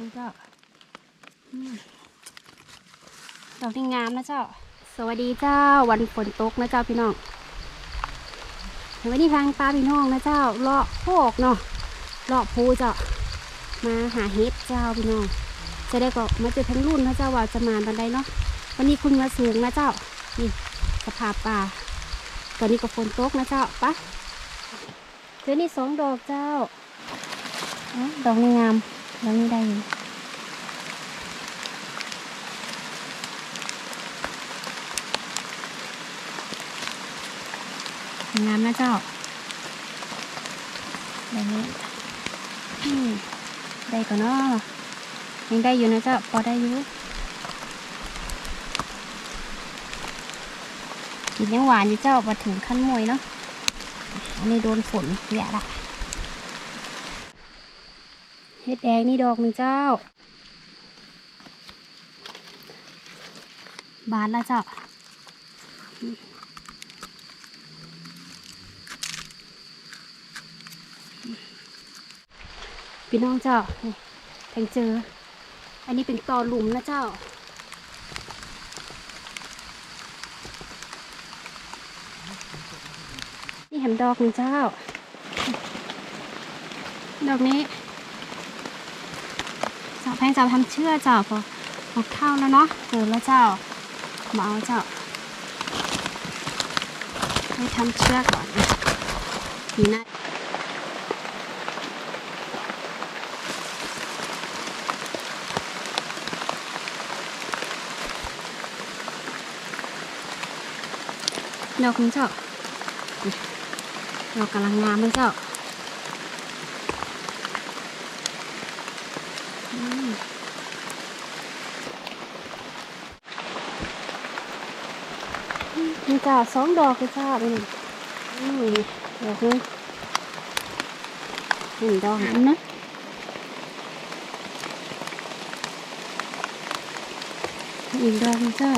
นี่ก็ดอกที่งามนะเจ้า สวัสดีเจ้า วันฝนตกนะเจ้าพี่น้องวันนี้ทางปลาพี่น้องนะเจ้าเลาะโพกเนาะเลาะภูเจ้า มาหาเฮ็ดเจ้าพี่น้อง จะได้ก็มาเจอทั้งรุ่นนะเจ้าว่าจะมาบันไดเนาะ วันนี้คุณมาสูงนะเจ้า นี่สภาพป่า ตอนนี้ก็ฝนตกนะเจ้าปะเจอนี่สองดอกเจ้า ดอกงาม ดอกนี้ได้อยู่งามนะเจ้าแบบนี้ได้ก่อนเนาะยังได้อยู่นะเจ้าพอได้อยู่กินยังหวานอยู่เจ้ามาถึงขั้นมวยเนาะอันนี้โดนฝนแย่ละ เฮ็ดแดงนี่ดอกหนึ่งเจ้า บานแล้วเจ้าพี่น้องเจ้าแทงเจอ อันนี้เป็นตอหลุมนะเจ้านี่แหมดอกหนึ่งเจ้า ดอกนี้ สาแพงสาทำเชื่อเจ้าพอหกเท่าแล้วเนาะเกินแล้วเจ้ามาเอาเจ้าให้ทำเชือกก่อนนี่นะดอกนี้เจ้าดอกกำลังงามเลยเจ้า มนี่เจ้าสองดอกเลยเจ้าไปหนึ่งอืมดอกนี้หนึ่งดอกนั้นนะอีกดอกหนึ่งเจ้า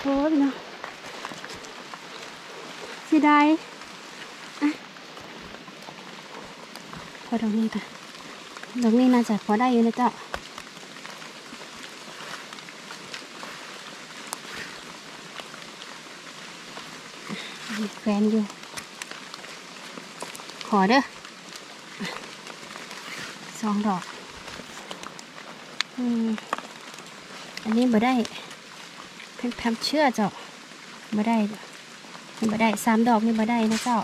โอ้ยเนาะเสียดายอะพอตรงนี้ค่ะตรงนี้น่าจะพอได้อยู่นะเจ้าแฟนอยู่ ขอเด้อสองดอกอืมอันนี้บ่ได้เพิ่งทำเชื่อเจ้าไม่ได้ นี่ไม่ได้สามดอกนี่ไม่ได้นะเจ้า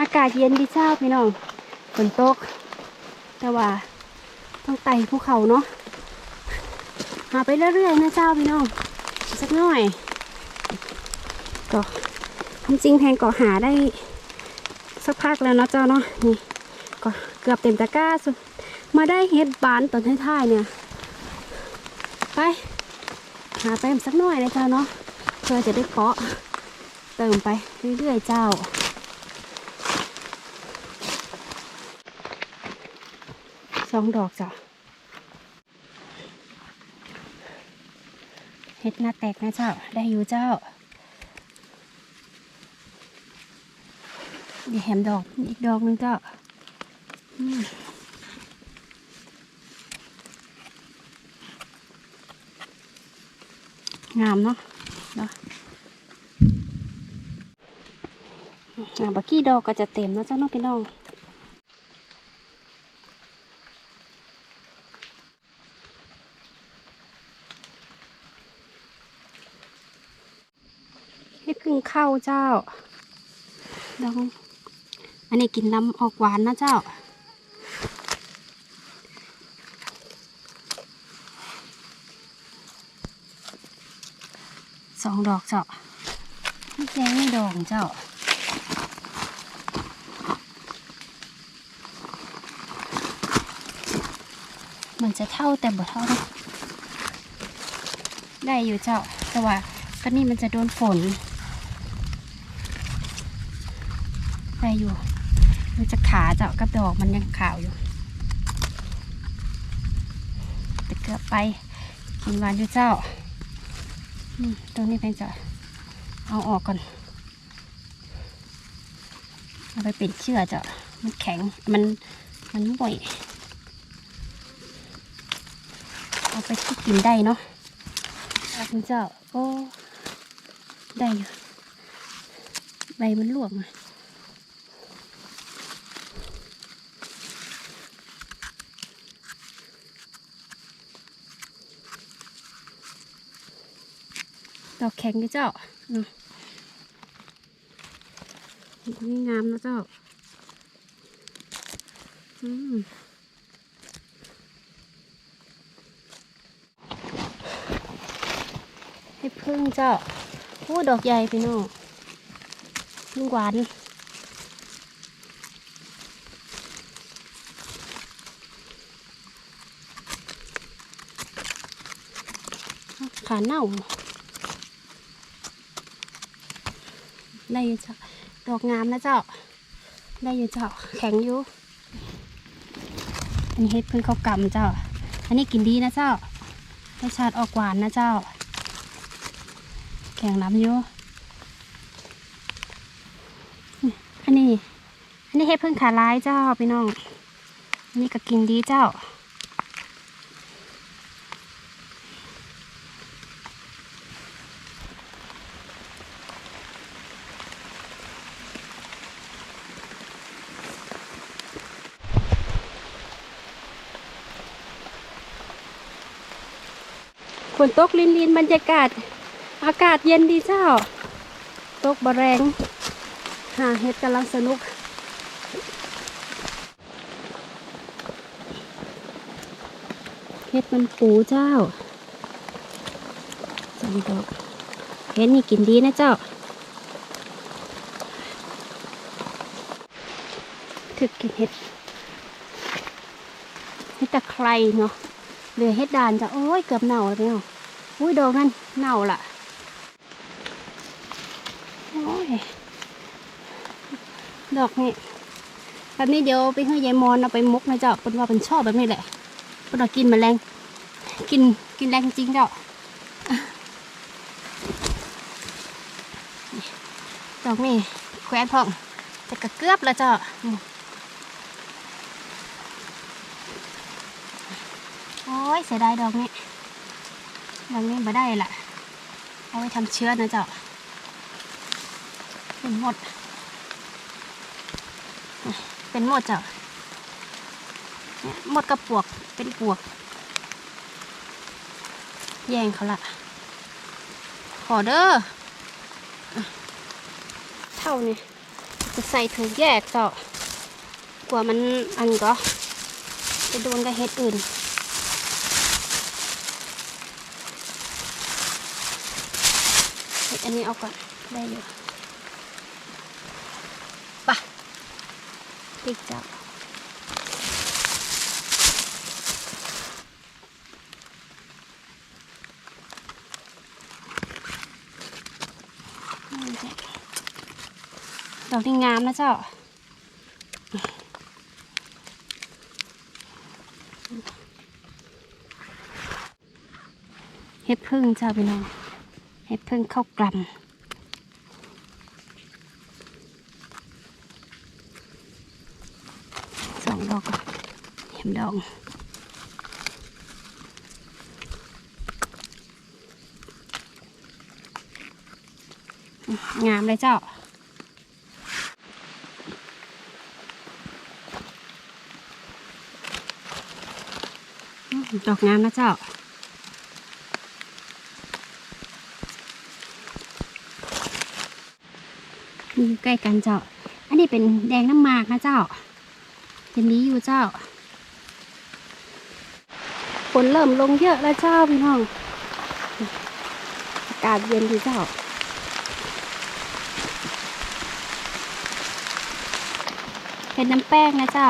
อากาศเย็นดีเจ้าพี่น้องฝนตก แต่ว่าต้องไต่ภูเขาเนาะหาไปเรื่อยๆนะเจ้าพี่น้องสักหน่อยก็ความจริงแพงก็หาได้สักพักแล้วเนาะเจ้าเนาะนี่ก็เกือบเต็มตะกร้าสุดมาได้เฮ็ดบานตอนท้ายๆเนี่ยไป หาไปสักหน่อยนะเจ้าเนาะเพื่อจะได้เพาะ เติมไปเรื่อยๆเจ้า สองดอกจ้ะเฮ็ดหน้าแตกนะเจ้า ได้อยู่เจ้านี่แหมดอกอีกดอกนึงเจ้าอืมงามเนาะเนาะอ่า บักกี้ดอกก็จะเต็มนะเจ้าน้องพี่น้องให้พึ่งเข้าเจ้าลองอันนี้กินน้ำออกหวานนะเจ้าสองดอกเจ้านี่แกงนี่ดอกเจ้า มันจะเท่าแต่บ่เท่านะได้อยู่เจ้า แต่ว่าก็นี่มันจะโดนฝน ได้อยู่ มันจะขาเจ้ากับดอกมันยังขาวอยู่แต่เกือบไปกินหวานอยู่เจ้าตัวนี้เป็นจะเอาออกก่อน เอาไปเป็นเชือกจ้ะมันแข็ง มัน มันห่วย เอาไปที่ กินได้เนาะเอาคุณเจ้าโอ้ได้อยู่ใบมันหลวมอะดอกแข็งดิเจ้านี่งามนะเจ้า อืม ให้พึ่งเจ้าโอ้ดอกใหญ่พี่น้องพึ่งหวานขาเน่าได้อยู่เจ้า ดอกงามนะเจ้า ได้อยู่เจ้า แข็งอยู่ อันนี้เฮ็ดเพิ่งข้ากำเจ้า อันนี้กินดีนะเจ้ารสชาติออกหวานนะเจ้า ข็งล้ำอยู่อันนี้ อันนี้เฮ็ดพิ่งขาลายเจ้าพี่น้อง อันนี้ก็กินดีเจ้า ฝนตกลินลินบรรยากาศ อากาศเย็นดีเจ้า ตกบะแรงหาเห็ดกำลังสนุก เห็ดมันปูเจ้าสองดอกเห็ดนี่กินดีนะเจ้า ถึกกินเห็ด เห็ดตะไคร้เนาะเหลือเฮ็ดดานจะโอ้ยเกือบเน่าแล้วพี่น้องอุ้ยดอกนั่นเน่าละโอ้ย ดอกนี่แบบนี้เดี๋ยวไปให้ยายมอนเอาไปมกนะเจ้าเป็นว่าเป็นชอบแบบนี้แหละเป็นว่ากินแมลงกินกินแรงจริงเจ้าดอกนี่แควนพองแต่กระเกือบแล้วเจ้าโอ้ยเสียดายดอกนี้ดอกนี้มาได้ละเอาไว้ทำเชื้อนะเจ้าเป็นหมด เป็นหมดเจ้าเนี่ยหมดกับปวกเป็นปวก แย่งเขาละขอเด้ออเท่านี้จะใส่ถุงแยกเจ้ากลัวมันอันก็ไปโดนกับเห็ดอื่นเฮ็ดอันนี้เอาก่อนได้อยู่ไปะ พริกจับดอกที่งามนะเจ้าเฮ็ดพึ่งเจ้าพี่น้อง เห็ดพึ่งเข้ากลำสองดอกก่อน เห็มดองอืมงามเลยเจ้าดอกงามนะเจ้ามีใกล้กันเจ้า อันนี้เป็นแดงน้ำมากนะเจ้าเป็นนี้อยู่เจ้า ฝนเริ่มลงเยอะแล้วเจ้าพี่น้อง อากาศเย็นดีเจ้าเป็นน้ำแป้งนะเจ้า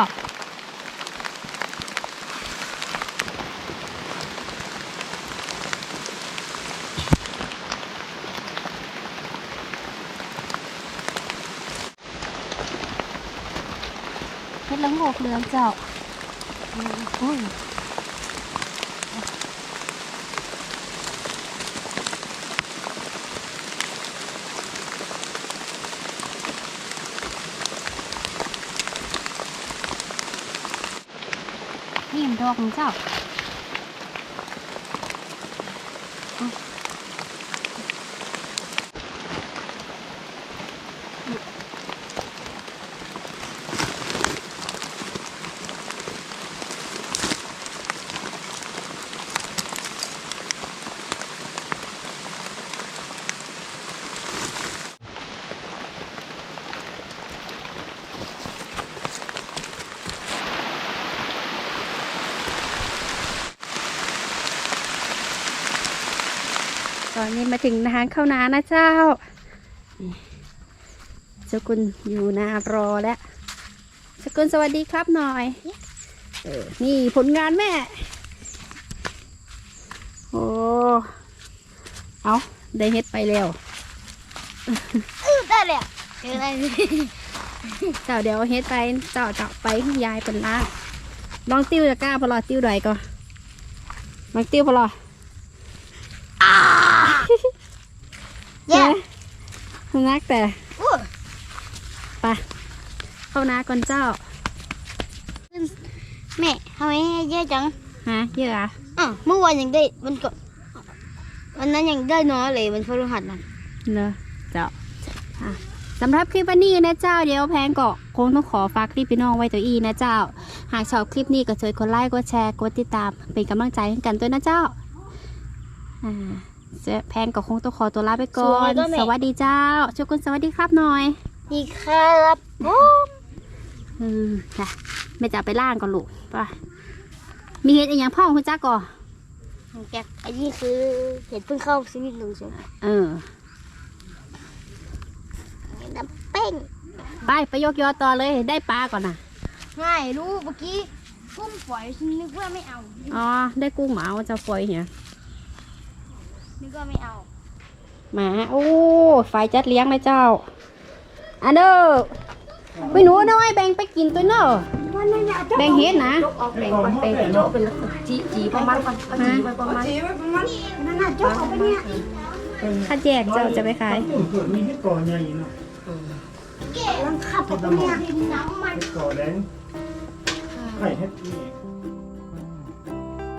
เฮ็ดละโงกเหลืองเจ้า โอ้ย อกมึงเจ้า ตอนนี้มาถึงทางเข้านานะเจ้านี่เจ้ากุลอยู่นารอแล้วเจ้ากุลสวัสดีครับหน่อย เออ นี่ผลงานแม่ โอ้ เอาได้เฮ็ดไปแล้วได้เลยเจออะไรเจ้าเดี๋ยวเฮ็ดไปเจ้าเจ้าไปให้ยายเป็นล้างลองติ้วจะกล้าพอรอติ้วใดก่อนลองติ้วพอรอ เย้มันนักแต่อู้ไปเข้านาก่อนเจ้า แม่ทำไมให้เยอะจังฮะเยอะอะอะเมื่อวานยังได้มันก็วันนั้นยังได้น้อยเลยมันพฤหัสนั่นเนอะเจ้าอะสำหรับคลิปวันนี้นะเจ้าเดี๋ยวแพงก็คงต้องขอฝากคลิปพี่น้องไว้ตัวอีนะเจ้า หากชอบคลิปนี้ก็ช่วยกดไลค์กดแชร์กดติดตามเป็นกำลังใจให้กันด้วยนะเจ้าอ่าเจ๊ แพงก็คงต้องขอตัวลาไปก่อน สวัสดีเจ้าชุกุนสวัสดีครับหน่อย ดีครับโอ้อืมค่ะไม่จะไปล่างก่อนลูกไปมีเห็ดอีกอย่างพ่อคุณจ้าก่อแกอันนี้คือเห็ดเพิ่งเข้าชีวิตหนูใช่ไหมเออน้ำเป้งไปไปยกยอต่อเลยได้ปลาก่อนนะง่ายรู้เมื่อกี้กุ้งฝอยฉันนึกว่าไม่เอา อ๋อ ได้กุ้งหมาว่าจะปล่อยเหี่ย นึกว่าไม่เอาหมาโอ้ไฟจัดเลี้ยงเลยเจ้าอันเด้อไปหนูน้อยแบ่งไปกินตัวเนอะแบ่งเฮ็ดนะแบ่งปันไปโจเป็นจีจีประมาณปันจีไปประมาณนั่นน่ะจ๊กเอาไปเนี่ยข้าแจกเจ้าจะไปขายเกิดมีที่ก่อใหญ่เนาะเก๋ลังขับไปเนี่ยน้ำมันก่อแดงไข่เฮ็ดนี่